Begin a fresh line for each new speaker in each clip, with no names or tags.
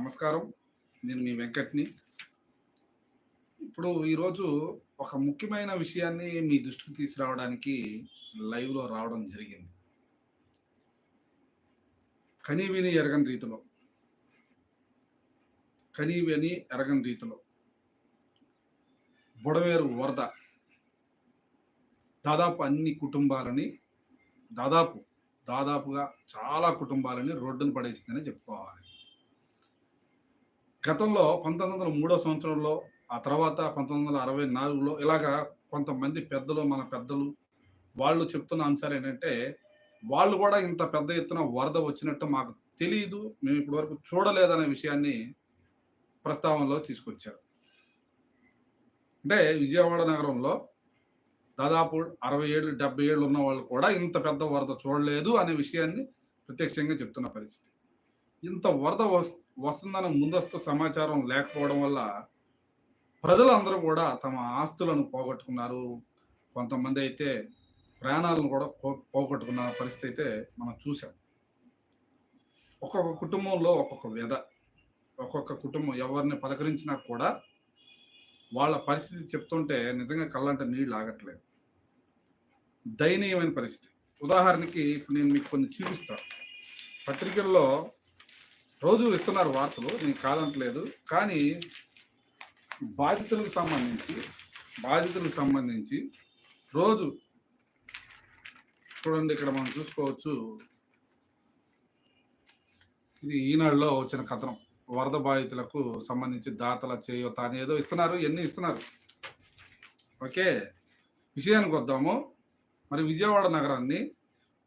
నమస్కారం. నేను మీ వెంకట్ని. ఇప్పుడు ఈరోజు ఒక ముఖ్యమైన విషయాన్ని మీ దృష్టికి తీసుకురావడానికి లైవ్లో రావడం జరిగింది. కనీ విని ఎరగని రీతిలో. కనీ విని ఎరగని రీతిలో. బుడవేరు వరద. దాదాపు అన్ని కుటుంబాలని దాదాపు దాదాపుగా చాలా కుటుంబాలని రోడ్డును పడేసిందని చెప్పుకోవాలి. గతంలో పంతొమ్మిది వందల మూడో సంవత్సరంలో ఆ తర్వాత పంతొమ్మిది వందల అరవై నాలుగులో ఇలాగా కొంతమంది పెద్దలు మన పెద్దలు వాళ్ళు చెప్తున్న అంశాలు ఏంటంటే వాళ్ళు కూడా ఇంత పెద్ద ఎత్తున వరద వచ్చినట్టు మాకు తెలియదు మేము ఇప్పటి వరకు చూడలేదనే విషయాన్ని ప్రస్తావనలో తీసుకొచ్చారు. అంటే విజయవాడ నగరంలో దాదాపు అరవై ఏళ్ళు డెబ్బై ఏళ్ళు ఉన్న వాళ్ళు కూడా ఇంత పెద్ద వరద చూడలేదు అనే విషయాన్ని ప్రత్యక్షంగా చెప్తున్న పరిస్థితి. ఇంత వరద వస్తే వస్తుందన్న ముందస్తు సమాచారం లేకపోవడం వల్ల ప్రజలందరూ కూడా తమ ఆస్తులను పోగొట్టుకున్నారు. కొంతమంది అయితే ప్రాణాలను కూడా పోగొట్టుకున్న పరిస్థితి అయితే మనం చూసాం ఒక్కొక్క కుటుంబంలో ఒక్కొక్క వ్యధ. ఒక్కొక్క కుటుంబం ఎవరిని పలకరించినా కూడా వాళ్ళ పరిస్థితి చెప్తుంటే నిజంగా కళ్ళంటే నీళ్ళు ఆగట్లేదు. దయనీయమైన పరిస్థితి. ఉదాహరణకి నేను మీకు కొన్ని చూపిస్తాను పత్రికల్లో రోజు ఇస్తున్నారు వార్తలు నేను కాదంటలేదు. కానీ బాధితులకు సంబంధించి బాధితులకు సంబంధించి రోజు చూడండి ఇక్కడ మనం చూసుకోవచ్చు. ఇది ఈనాడులో వచ్చిన కథనం. వరద బాధితులకు సంబంధించి దాతల చేయో తాను ఏదో ఇస్తున్నారు ఎన్ని ఇస్తున్నారు. ఓకే విషయానికి వద్దాము. మరి విజయవాడ నగరాన్ని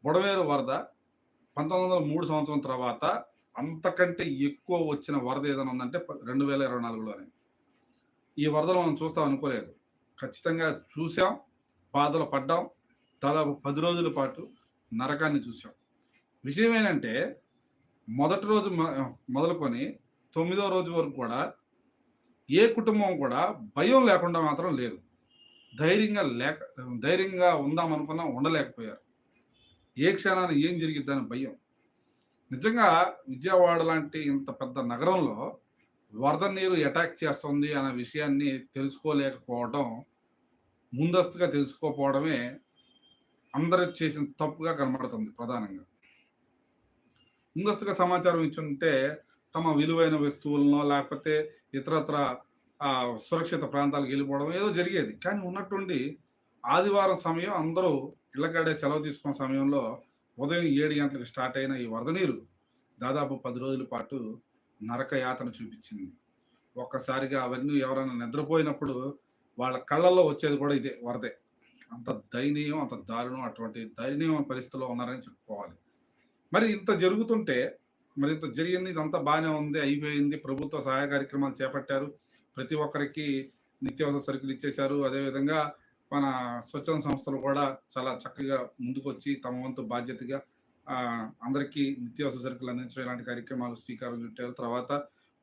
బుడవేరు వరద పంతొమ్మిది వందల మూడు సంవత్సరం తర్వాత అంతకంటే ఎక్కువ వచ్చిన వరద ఏదైనా ఉందంటే రెండు వేల ఇరవై నాలుగులోనే. ఈ వరదలు మనం చూస్తాం అనుకోలేదు. ఖచ్చితంగా చూసాం బాధలు పడ్డాం దాదాపు పది రోజుల పాటు నరకాన్ని చూసాం. విషయం ఏంటంటే మొదటి రోజు మొదలుకొని తొమ్మిదో రోజు వరకు కూడా ఏ కుటుంబం కూడా భయం లేకుండా మాత్రం లేదు. ధైర్యంగా లేక ధైర్యంగా ఉందాం అనుకున్నా ఉండలేకపోయారు. ఏ క్షణాన్ని ఏం జరిగిద్దని భయం. నిజంగా విజయవాడ లాంటి ఇంత పెద్ద నగరంలో వరద నీరు అటాక్ చేస్తుంది అనే విషయాన్ని తెలుసుకోలేకపోవడం ముందస్తుగా తెలుసుకోకపోవడమే అందరూ చేసిన తప్పుగా కనబడుతుంది ప్రధానంగా. ముందస్తుగా సమాచారం ఇచ్చుంటే తమ విలువైన వస్తువులను లేకపోతే ఇతరత్ర సురక్షిత ప్రాంతాలకు వెళ్ళిపోవడం ఏదో జరిగేది. కానీ ఉన్నటువంటి ఆదివారం సమయం అందరూ ఇళ్ళకాడే సెలవు తీసుకున్న సమయంలో ఉదయం ఏడు గంటలకు స్టార్ట్ అయిన ఈ వరద నీరు దాదాపు పది రోజుల పాటు నరక యాతన చూపించింది. ఒక్కసారిగా అవన్నీ ఎవరైనా నిద్రపోయినప్పుడు వాళ్ళ కళ్ళల్లో వచ్చేది కూడా ఇదే వరదే. అంత దయనీయం అంత దారుణం అటువంటి దయనీయం పరిస్థితిలో ఉన్నారని చెప్పుకోవాలి. మరి ఇంత జరుగుతుంటే మరి ఇంత జరిగింది ఇదంతా బాగానే ఉంది అయిపోయింది ప్రభుత్వ సహాయ కార్యక్రమాలు చేపట్టారు ప్రతి ఒక్కరికి నిత్యావసర సరుకులు ఇచ్చేశారు అదేవిధంగా మన స్వచ్ఛంద సంస్థలు కూడా చాలా చక్కగా ముందుకొచ్చి తమ వంతు బాధ్యతగా అందరికీ నిత్యావసర సరుకులు అందించడం ఇలాంటి కార్యక్రమాలు శ్రీకారం చుట్టారు. తర్వాత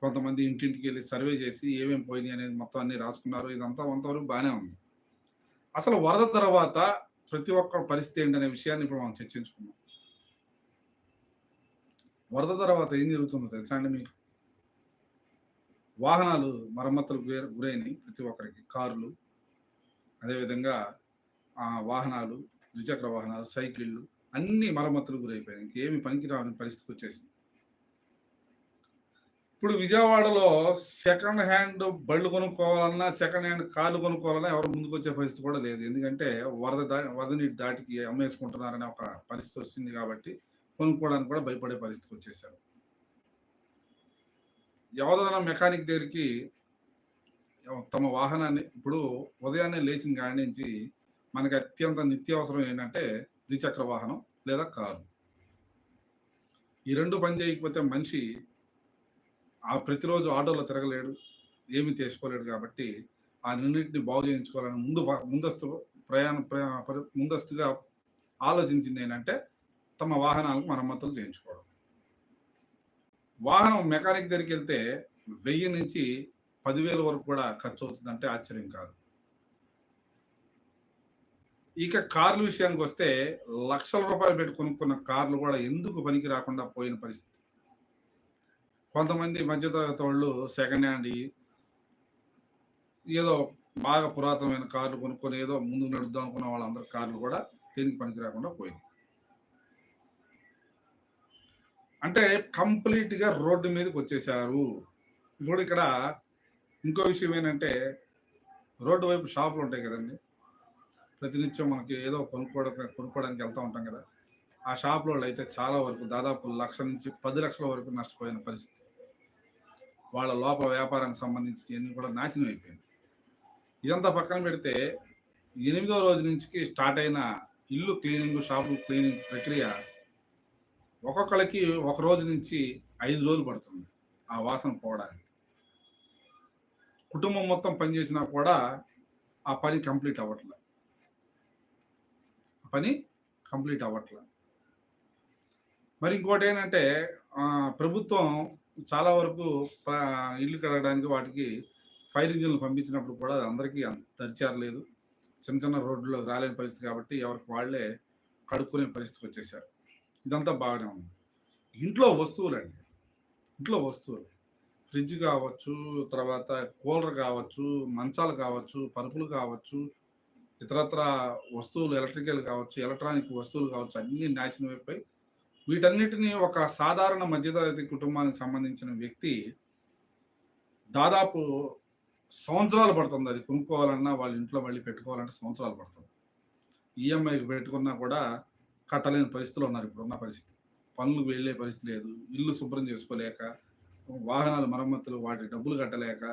కొంతమంది ఇంటింటికి వెళ్ళి సర్వే చేసి ఏమేమి పోయినాయి అనేది మొత్తం అన్ని రాసుకున్నారు. ఇదంతా కొంతవరకు బాగానే ఉంది. అసలు వరద తర్వాత ప్రతి ఒక్క పరిస్థితి ఏంటనే విషయాన్ని ఇప్పుడు మనం చర్చించుకున్నాం వరద తర్వాత ఏం జరుగుతుందో తెలుసా అండి మీకు? వాహనాలు మరమ్మతులకు గురైనవి ప్రతి ఒక్కరికి. కార్లు అదేవిధంగా వాహనాలు ద్విచక్ర వాహనాలు సైకిళ్ళు అన్ని మరమ్మతులు గురైపోయాయి ఇంకేమి పనికిరాని పరిస్థితి వచ్చేసింది. ఇప్పుడు విజయవాడలో సెకండ్ హ్యాండ్ బళ్ళు కొనుక్కోవాలన్నా సెకండ్ హ్యాండ్ కార్లు కొనుక్కోవాలన్నా ఎవరు ముందుకు వచ్చే పరిస్థితి కూడా లేదు. ఎందుకంటే వరద దా వరద నీటి దాటికి అమ్మేసుకుంటున్నారనే ఒక పరిస్థితి వస్తుంది కాబట్టి కొనుక్కోవడానికి కూడా భయపడే పరిస్థితికి వచ్చేసారు ఎవరైనా మెకానిక్ దగ్గరికి తమ వాహనాన్ని ఇప్పుడు ఉదయాన్నే లేచిన కాడి నుంచి మనకి అత్యంత నిత్యావసరం ఏంటంటే ద్విచక్ర వాహనం లేదా కారు. ఈ రెండు పని చేయకపోతే మనిషి ఆ ప్రతిరోజు ఆటోలో తిరగలేడు ఏమీ చేసుకోలేడు కాబట్టి ఆ రెండింటిని బాగు చేయించుకోవాలని ముందు ముందస్తు ప్రయాణం ముందస్తుగా ఆలోచించింది ఏంటంటే తమ వాహనాలకు మరమ్మతులు చేయించుకోవడం. వాహనం మెకానిక్ దగ్గరికి వెళ్తే వెయ్యి నుంచి పదివేల వరకు కూడా ఖర్చు అవుతుందంటే ఆశ్చర్యం కాదు. ఇక కార్ల విషయానికి వస్తే లక్షల రూపాయలు పెట్టి కొనుక్కున్న కార్లు కూడా ఎందుకు పనికి రాకుండా పోయిన పరిస్థితి. కొంతమంది మధ్యతరగతి వాళ్ళు సెకండ్ హ్యాండ్ ఏదో బాగా పురాతనమైన కార్లు కొనుక్కొని ఏదో ముందుకు నడుద్దాం అనుకున్న వాళ్ళందరి కార్లు కూడా దేనికి పనికి రాకుండా పోయింది అంటే కంప్లీట్గా రోడ్డు మీదకి వచ్చేసారు ఇప్పుడు ఇక్కడ ఇంకో విషయం ఏంటంటే రోడ్డు వైపు షాపులు ఉంటాయి కదండి. ప్రతినిత్యం మనకి ఏదో కొనుక్కోవడం కొనుక్కోవడానికి వెళ్తూ ఉంటాం కదా. ఆ షాపులో అయితే చాలా వరకు దాదాపు లక్ష నుంచి పది లక్షల వరకు నష్టపోయిన పరిస్థితి. వాళ్ళ లోపల వ్యాపారానికి సంబంధించి అన్నీ కూడా నాశనం అయిపోయింది. ఇదంతా పక్కన పెడితే ఎనిమిదో రోజు నుంచి స్టార్ట్ అయిన ఇల్లు క్లీనింగ్ షాపు క్లీనింగ్ ప్రక్రియ ఒక్కొక్కరికి ఒక రోజు నుంచి ఐదు రోజులు పడుతుంది ఆ వాసన పోవడానికి. కుటుంబం మొత్తం పనిచేసినా కూడా ఆ పని కంప్లీట్ అవ్వట్లే. ఆ పని కంప్లీట్ అవ్వట్లే. మరి ఇంకోటి ఏంటంటే ప్రభుత్వం చాలా వరకు ఇల్లు కడగడానికి వాటికి ఫైర్ ఇంజిన్లు పంపించినప్పుడు కూడా అందరికీ అంత దరిచారలేదు చిన్న చిన్న రోడ్లు రాలేని పరిస్థితి కాబట్టి ఎవరికి వాళ్ళే కడుక్కునే పరిస్థితికి వచ్చేసారు. ఇదంతా బాగానే ఉంది. ఇంట్లో వస్తువులండి. ఇంట్లో వస్తువులు. ఫ్రిడ్జ్ కావచ్చు తర్వాత కూలర్ కావచ్చు మంచాలు కావచ్చు పరుపులు కావచ్చు ఇతరత్ర వస్తువులు ఎలక్ట్రికల్ కావచ్చు ఎలక్ట్రానిక్ వస్తువులు కావచ్చు అన్నీ నాశనం అయిపోయి వీటన్నిటిని ఒక సాధారణ మధ్యతరగతి కుటుంబానికి సంబంధించిన వ్యక్తి దాదాపు సంవత్సరాలు పడుతుంది అది కొనుక్కోవాలన్నా వాళ్ళ ఇంట్లో మళ్ళీ పెట్టుకోవాలంటే సంవత్సరాలు పడుతుంది. ఈఎంఐకి పెట్టుకున్నా కూడా కట్టలేని పరిస్థితులు ఉన్నారు ఇప్పుడున్న పరిస్థితి. పనులకు వెళ్ళే పరిస్థితి లేదు ఇల్లు శుభ్రం చేసుకోలేక వాహనాల మరమ్మతులు వాటి డబ్బులు కట్టలేక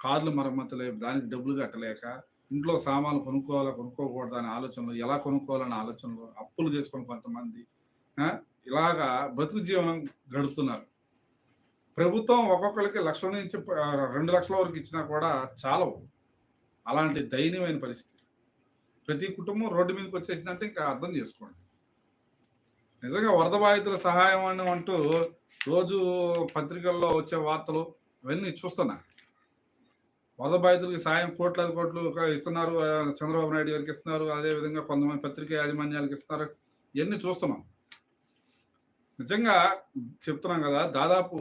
కార్లు మరమ్మతులు దానికి డబ్బులు కట్టలేక ఇంట్లో సామాన్లు కొనుక్కోవాలా కొనుక్కోకూడదు అనే ఆలోచనలు ఎలా కొనుక్కోవాలనే ఆలోచనలు అప్పులు చేసుకుని కొంతమంది ఇలాగా బతుకు జీవనం గడుపుతున్నారు. ప్రభుత్వం ఒక్కొక్కరికి లక్షల నుంచి రెండు లక్షల వరకు ఇచ్చినా కూడా చాలవు. అలాంటి దయనీయమైన పరిస్థితి ప్రతి కుటుంబం రోడ్డు మీదకి వచ్చేసిందంటే ఇంకా అర్థం చేసుకోండి. నిజంగా వరద బాధితుల సహాయం అని అంటూ రోజు పత్రికల్లో వచ్చే వార్తలు అవన్నీ చూస్తున్నా. వరద బాధితులకి సాయం కోట్లాది కోట్లు ఇస్తున్నారు చంద్రబాబు నాయుడు గారికి ఇస్తున్నారు అదేవిధంగా కొంతమంది పత్రిక యాజమాన్యాలకు ఇస్తున్నారు ఇవన్నీ చూస్తున్నాం. నిజంగా చెప్తున్నాం కదా దాదాపు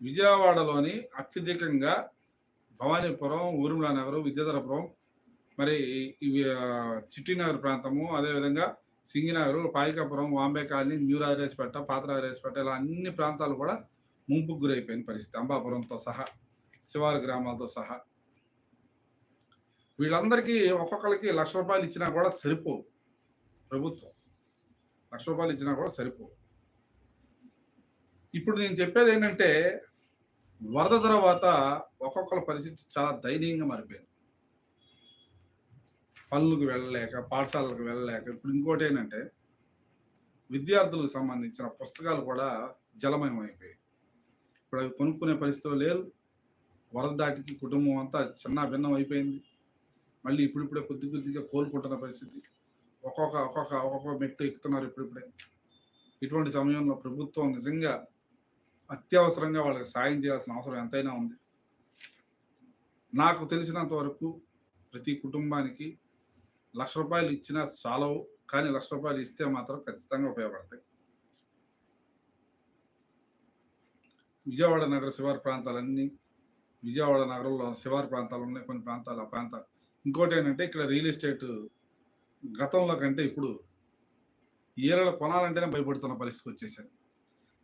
విజయవాడలోని అత్యధికంగా భవానీపురం ఊరుమల నగరం విద్యాధరపురం మరి ఇవి చిట్టినగర్ ప్రాంతము అదేవిధంగా సింగినగర్ పాయికాపురం వాంబే కాలనీ న్యూ రాజేశ్పేట పాత రాజేశ్పేట ఇలా అన్ని ప్రాంతాలు కూడా ముంపుకు గురైపోయిన పరిస్థితి. అంబాపురంతో సహా శివారు గ్రామాలతో సహా. వీళ్ళందరికీ ఒక్కొక్కరికి లక్ష రూపాయలు ఇచ్చినా కూడా సరిపోవు ప్రభుత్వం. లక్ష రూపాయలు ఇచ్చినా కూడా సరిపోవు ఇప్పుడు నేను చెప్పేది ఏంటంటే వరద తర్వాత ఒక్కొక్కరి పరిస్థితి చాలా దయనీయంగా మారిపోయింది. పనులకు వెళ్ళలేక పాఠశాలకు వెళ్ళలేక ఇప్పుడు ఇంకోటి ఏంటంటే విద్యార్థులకు సంబంధించిన పుస్తకాలు కూడా జలమయం అయిపోయాయి. ఇప్పుడు అవి కొనుక్కునే పరిస్థితులు లేరు. వరద దాటికి కుటుంబం అంతా చిన్న భిన్నం అయిపోయింది. మళ్ళీ ఇప్పుడిప్పుడే కొద్ది కొద్దిగా కోలుకుంటున్న పరిస్థితి. ఒక్కొక్క ఒక్కొక్క ఒక్కొక్క మెట్టు ఎక్కుతున్నారు ఇప్పుడిప్పుడే. ఇటువంటి సమయంలో ప్రభుత్వం నిజంగా అత్యవసరంగా వాళ్ళకి సాయం చేయాల్సిన అవసరం ఎంతైనా ఉంది. నాకు తెలిసినంత వరకు ప్రతి కుటుంబానికి లక్ష రూపాయలు ఇచ్చినా చాలవు కానీ లక్ష రూపాయలు ఇస్తే మాత్రం ఖచ్చితంగా ఉపయోగపడతాయి. విజయవాడ నగర శివారు ప్రాంతాలన్నీ విజయవాడ నగరంలో శివారు ప్రాంతాలు ఉన్నాయి కొన్ని ప్రాంతాలు ఆ ప్రాంతాలు ఇంకోటి ఏంటంటే ఇక్కడ రియల్ ఎస్టేట్ గతంలో కంటే ఇప్పుడు ఏరియాలో కొనాలంటేనే భయపడుతున్న పరిస్థితికి వచ్చేసారు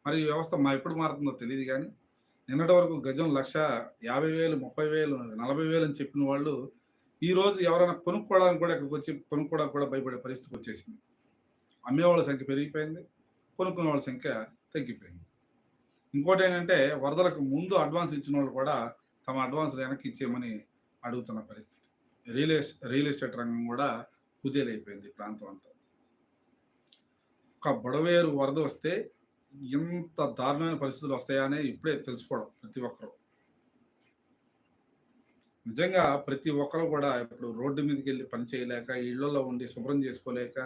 మరి ఈ వ్యవస్థ మా ఎప్పుడు మారుతుందో తెలియదు కానీ నిన్నటి వరకు గజం లక్ష యాభై వేలు ముప్పై వేలు నలభై వేలు అని చెప్పిన వాళ్ళు ఈ రోజు ఎవరైనా కొనుక్కోవడానికి కూడా ఇక్కడికి వచ్చి కొనుక్కోవడానికి కూడా భయపడే పరిస్థితికి వచ్చేసింది. అమ్మేవాళ్ళ సంఖ్య పెరిగిపోయింది కొనుక్కునే వాళ్ళ సంఖ్య తగ్గిపోయింది. ఇంకోటి ఏంటంటే వరదలకు ముందు అడ్వాన్స్ ఇచ్చిన వాళ్ళు కూడా తమ అడ్వాన్స్ వెనక్కి ఇచ్చేయమని అడుగుతున్న పరిస్థితి. రియల్ ఎస్ రియల్ ఎస్టేట్ రంగం కూడా కుదేలైపోయింది ఈ ప్రాంతం అంతా. ఒక బుడవేరు వరద వస్తే ఇంత దారుణమైన పరిస్థితులు వస్తాయనే ఇప్పుడే తెలుసుకోవడం ప్రతి ఒక్కరు. నిజంగా ప్రతి ఒక్కరు కూడా ఇప్పుడు రోడ్డు మీదకి వెళ్ళి పని చేయలేక ఇళ్ళలో ఉండి శుభ్రం చేసుకోలేక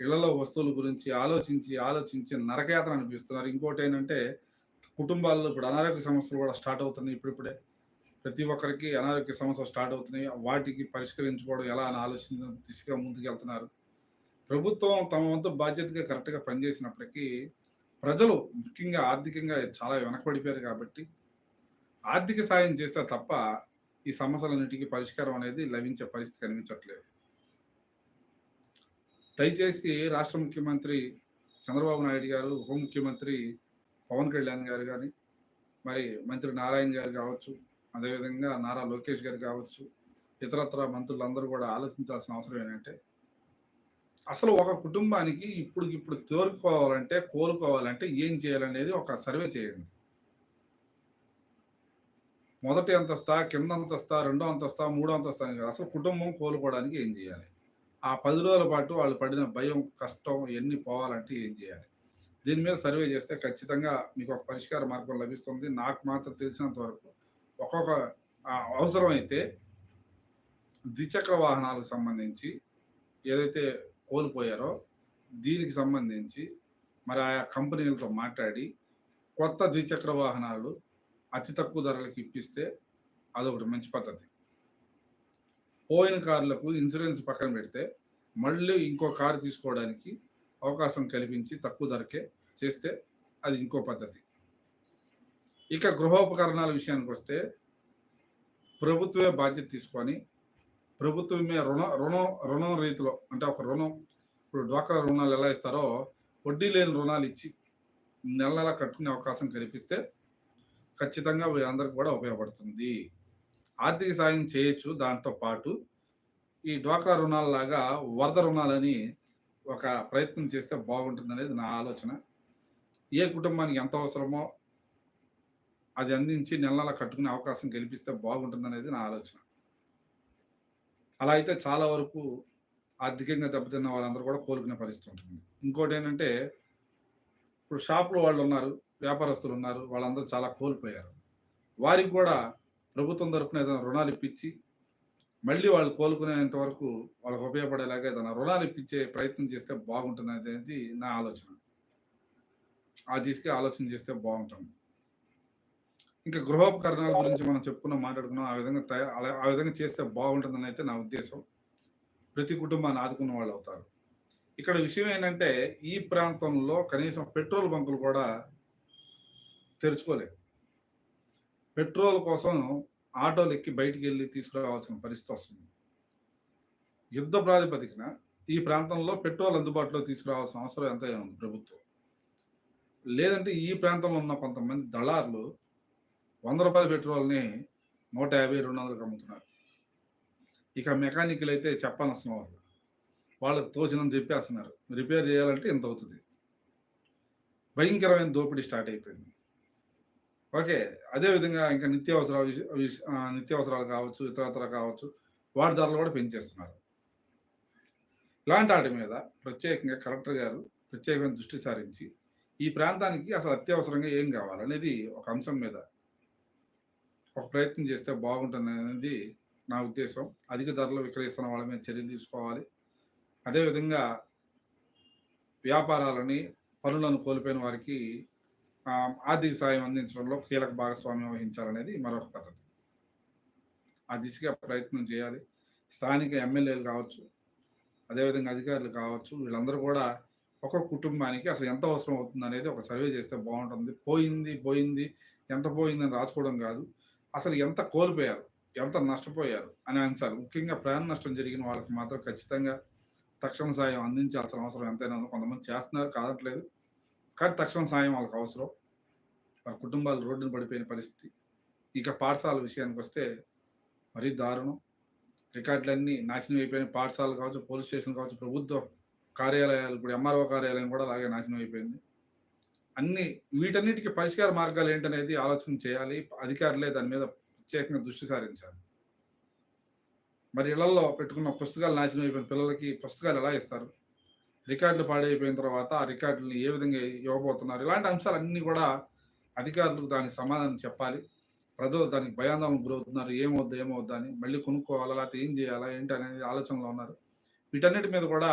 ఇళ్ళలో వస్తువుల గురించి ఆలోచించి ఆలోచించి నరకయాత్ర అనిపిస్తున్నారు. ఇంకోటి ఏంటంటే కుటుంబాల్లో ఇప్పుడు అనారోగ్య సమస్యలు కూడా స్టార్ట్ అవుతున్నాయి ఇప్పుడిప్పుడే. ప్రతి ఒక్కరికి అనారోగ్య సమస్యలు స్టార్ట్ అవుతున్నాయి. వాటికి పరిష్కరించుకోవడం ఎలా అని ఆలోచన దిశగా ముందుకు వెళ్తున్నారు ప్రభుత్వం తమ వంతు బాధ్యతగా కరెక్ట్గా పనిచేసినప్పటికీ ప్రజలు ముఖ్యంగా ఆర్థికంగా చాలా వెనకబడిపోయారు కాబట్టి ఆర్థిక సాయం చేస్తే తప్ప ఈ సమస్యలన్నిటికీ పరిష్కారం అనేది లభించే పరిస్థితి కనిపించట్లేదు. దయచేసి రాష్ట్ర ముఖ్యమంత్రి చంద్రబాబు నాయుడు గారు ఉప ముఖ్యమంత్రి పవన్ కళ్యాణ్ గారు కానీ మరి మంత్రి నారాయణ గారు కావచ్చు అదేవిధంగా నారా లోకేష్ గారు కావచ్చు ఇతరత్ర మంత్రులందరూ కూడా ఆలోచించాల్సిన అవసరం ఏంటంటే అసలు ఒక కుటుంబానికి ఇప్పుడు ఇప్పుడు తోరుకోవాలంటే కోలుకోవాలంటే ఏం చేయాలనేది ఒక సర్వే చేయండి. మొదటి అంతస్తా కింద అంతస్తా రెండో అంతస్తా మూడో అంతస్తా అని అసలు కుటుంబం కోలుకోవడానికి ఏం చేయాలి? ఆ పది రోజుల పాటు వాళ్ళు పడిన భయం కష్టం ఎన్ని పోవాలంటే ఏం చేయాలి? దీని మీద సర్వే చేస్తే ఖచ్చితంగా మీకు ఒక పరిష్కార మార్గం లభిస్తుంది. నాకు మాత్రం తెలిసినంత వరకు ఒక్కొక్క అవసరమైతే ద్విచక్ర వాహనాలకు సంబంధించి ఏదైతే కోల్పోయారో దీనికి సంబంధించి మరి ఆయా కంపెనీలతో మాట్లాడి కొత్త ద్విచక్ర వాహనాలు అతి తక్కువ ధరలకు ఇప్పిస్తే అదొకటి మంచి పద్ధతి. పోయిన కార్లకు ఇన్సూరెన్స్ పక్కన పెడితే మళ్ళీ ఇంకో కారు తీసుకోవడానికి అవకాశం కల్పించి తక్కువ ధరకే చేస్తే అది ఇంకో పద్ధతి. ఇక గృహోపకరణాల విషయానికి వస్తే ప్రభుత్వమే బాధ్యత తీసుకొని ప్రభుత్వమే రుణ రుణం రుణం రీతిలో అంటే ఒక రుణం ఇప్పుడు డ్వాక్రా రుణాలు ఎలా ఇస్తారో వడ్డీ లేని రుణాలు ఇచ్చి నెల నెల కట్టుకునే అవకాశం కల్పిస్తే ఖచ్చితంగా అందరికి కూడా ఉపయోగపడుతుంది. ఆర్థిక సాయం చేయొచ్చు దాంతో పాటు ఈ డ్వాక్రా రుణాలలాగా వరద రుణాలని ఒక ప్రయత్నం చేస్తే బాగుంటుంది అనేది నా ఆలోచన. ఏ కుటుంబానికి ఎంత అవసరమో అది అందించి నెల నెల కట్టుకునే అవకాశం కల్పిస్తే బాగుంటుంది అనేది నా ఆలోచన. అలా అయితే చాలా వరకు ఆర్థికంగా దెబ్బతిన్న వాళ్ళందరూ కూడా కోలుకునే పరిస్థితి ఉంటుంది. ఇంకోటి ఏంటంటే ఇప్పుడు షాపులో వాళ్ళు ఉన్నారు వ్యాపారస్తులు ఉన్నారు వాళ్ళందరూ చాలా కోల్పోయారు. వారికి కూడా ప్రభుత్వం తరఫున ఏదైనా రుణాలు ఇప్పించి మళ్ళీ వాళ్ళు కోలుకునేంత వరకు వాళ్ళకి ఉపయోగపడేలాగా ఏదైనా రుణాలు ఇప్పించే ప్రయత్నం చేస్తే బాగుంటుంది అనేది నా ఆలోచన. ఆ దిశగా ఆలోచన చేస్తే బాగుంటుంది. ఇంకా గృహోపకరణాల గురించి మనం చెప్పుకున్నాం మాట్లాడుకున్నాం ఆ విధంగా తయా ఆ విధంగా చేస్తే బాగుంటుందని అయితే నా ఉద్దేశం. ప్రతి కుటుంబాన్ని ఆదుకున్న వాళ్ళు అవుతారు. ఇక్కడ విషయం ఏంటంటే ఈ ప్రాంతంలో కనీసం పెట్రోల్ బంకులు కూడా తెరుచుకోలేదు. పెట్రోల్ కోసం ఆటోలు ఎక్కి బయటికి వెళ్ళి తీసుకురావాల్సిన పరిస్థితి వస్తుంది. యుద్ధ ప్రాతిపదికన ఈ ప్రాంతంలో పెట్రోల్ అందుబాటులో తీసుకురావాల్సిన అవసరం ఎంత ఉంది ప్రభుత్వం. లేదంటే ఈ ప్రాంతంలో ఉన్న కొంతమంది దళారులు వంద రూపాయల పెట్రోల్ని నూట యాభై రెండు వందలకు అమ్ముతున్నారు. ఇక మెకానికల్ అయితే చెప్పాల్సిన వాళ్ళు వాళ్ళకి తోచినని చెప్పేస్తున్నారు. రిపేర్ చేయాలంటే ఇంత అవుతుంది. భయంకరమైన దోపిడీ స్టార్ట్ అయిపోయింది. ఓకే అదేవిధంగా ఇంకా నిత్యావసర నిత్యావసరాలు కావచ్చు ఇతరత్ర కావచ్చు వాటి ధరలు కూడా పెంచేస్తున్నారు. ఇలాంటి వాటి మీద ప్రత్యేకంగా కలెక్టర్ గారు ప్రత్యేకమైన దృష్టి సారించి ఈ ప్రాంతానికి అసలు అత్యవసరంగా ఏం కావాలనేది ఒక అంశం మీద ఒక ప్రయత్నం చేస్తే బాగుంటుంది అనేది నా ఉద్దేశం. అధిక ధరలు విక్రయిస్తున్న వాళ్ళ మీద చర్యలు తీసుకోవాలి. అదేవిధంగా వ్యాపారాలని పనులను కోల్పోయిన వారికి ఆర్థిక సాయం అందించడంలో కీలక భాగస్వామ్యం వహించాలనేది మరొక పద్ధతి. ఆ దిశగా ప్రయత్నం చేయాలి. స్థానిక ఎమ్మెల్యేలు కావచ్చు అదేవిధంగా అధికారులు కావచ్చు వీళ్ళందరూ కూడా ఒక్కొక్క కుటుంబానికి అసలు ఎంత అవసరం అవుతుంది అనేది ఒక సర్వే చేస్తే బాగుంటుంది. పోయింది పోయింది ఎంత పోయిందని రాసుకోవడం కాదు. అసలు ఎంత కోల్పోయారు ఎంత నష్టపోయారు అనే అంశాలు. ముఖ్యంగా ప్రాణ నష్టం జరిగిన వాళ్ళకి మాత్రం ఖచ్చితంగా తక్షణ సాయం అందించాల్సిన అవసరం ఎంతైనా కొంతమంది చేస్తున్నారు కాదట్లేదు కానీ తక్షణ సాయం వాళ్ళకి అవసరం. వాళ్ళ కుటుంబాలు రోడ్డున పడిపోయిన పరిస్థితి. ఇక పాఠశాల విషయానికి వస్తే మరీ దారుణం. రికార్డులన్నీ నాశనం అయిపోయిన పాఠశాలలు కావచ్చు పోలీస్ స్టేషన్ కావచ్చు ప్రభుత్వ కార్యాలయాలు ఇప్పుడు ఎంఆర్ఓ కార్యాలయం కూడా అలాగే నాశనం అయిపోయింది. అన్ని వీటన్నిటికీ పరిష్కార మార్గాలు ఏంటనేది ఆలోచన చేయాలి. అధికారులే దాని మీద ప్రత్యేకంగా దృష్టి సారించాలి. మరి ఇళ్ళలో పెట్టుకున్న పుస్తకాలు నాశనం అయిపోయిన పిల్లలకి పుస్తకాలు ఎలా ఇస్తారు? రికార్డులు పాడైపోయిన తర్వాత ఆ రికార్డులు ఏ విధంగా ఇవ్వబోతున్నారు? ఇలాంటి అంశాలు అన్నీ కూడా అధికారులకు దానికి సమాధానం చెప్పాలి. ప్రజలు దానికి భయాందోళన గురవుతున్నారు. ఏమవుద్దు ఏమవుద్దు అని మళ్ళీ కొనుక్కోవాలా లేకపోతే ఏం చేయాలా ఏంటి అనేది ఆలోచనలో ఉన్నారు. వీటన్నిటి మీద కూడా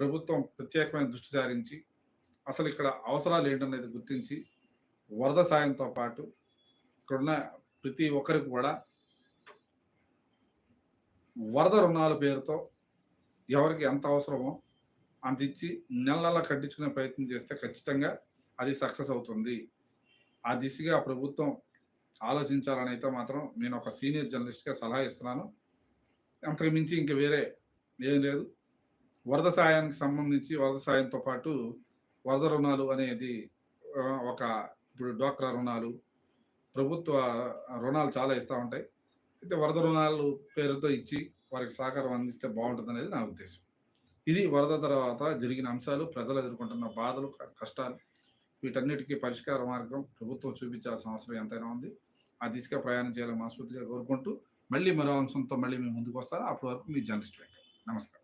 ప్రభుత్వం ప్రత్యేకమైన దృష్టి సారించి అసలు ఇక్కడ అవసరాలు ఏంటనేది గుర్తించి వరద సాయంతో పాటు ఇక్కడున్న ప్రతి ఒక్కరికి కూడా వరద రుణాల పేరుతో ఎవరికి ఎంత అవసరమో అందించి ఇచ్చి నెల కట్టించుకునే ప్రయత్నం చేస్తే ఖచ్చితంగా అది సక్సెస్ అవుతుంది. ఆ దిశగా ప్రభుత్వం ఆలోచించాలని అయితే మాత్రం నేను ఒక సీనియర్ జర్నలిస్ట్గా సలహా ఇస్తున్నాను. అంతకు మించి ఇంక వేరే ఏం లేదు. వరద సాయానికి సంబంధించి వరద సాయంతో పాటు వరద రుణాలు అనేది ఒక ఇప్పుడు డ్వాక్రా రుణాలు ప్రభుత్వ రుణాలు చాలా ఇస్తూ ఉంటాయి. అయితే వరద రుణాలు పేరుతో ఇచ్చి వారికి సహకారం అందిస్తే బాగుంటుంది అనేది నా ఉద్దేశం. ఇది వరద తర్వాత జరిగిన అంశాలు ప్రజలు ఎదుర్కొంటున్న బాధలు కష్టాలు వీటన్నిటికీ పరిష్కార మార్గం ప్రభుత్వం చూపించాల్సిన అవసరం ఎంతైనా ఉంది. ఆ దిశగా ప్రయాణం చేయాలని మనస్ఫూర్తిగా కోరుకుంటూ మళ్ళీ మరో అంశంతో మళ్ళీ మేము ముందుకు వస్తాను. అప్పటి వరకు మీ జర్నలిస్ట్ వెంకట్ నమస్కారం.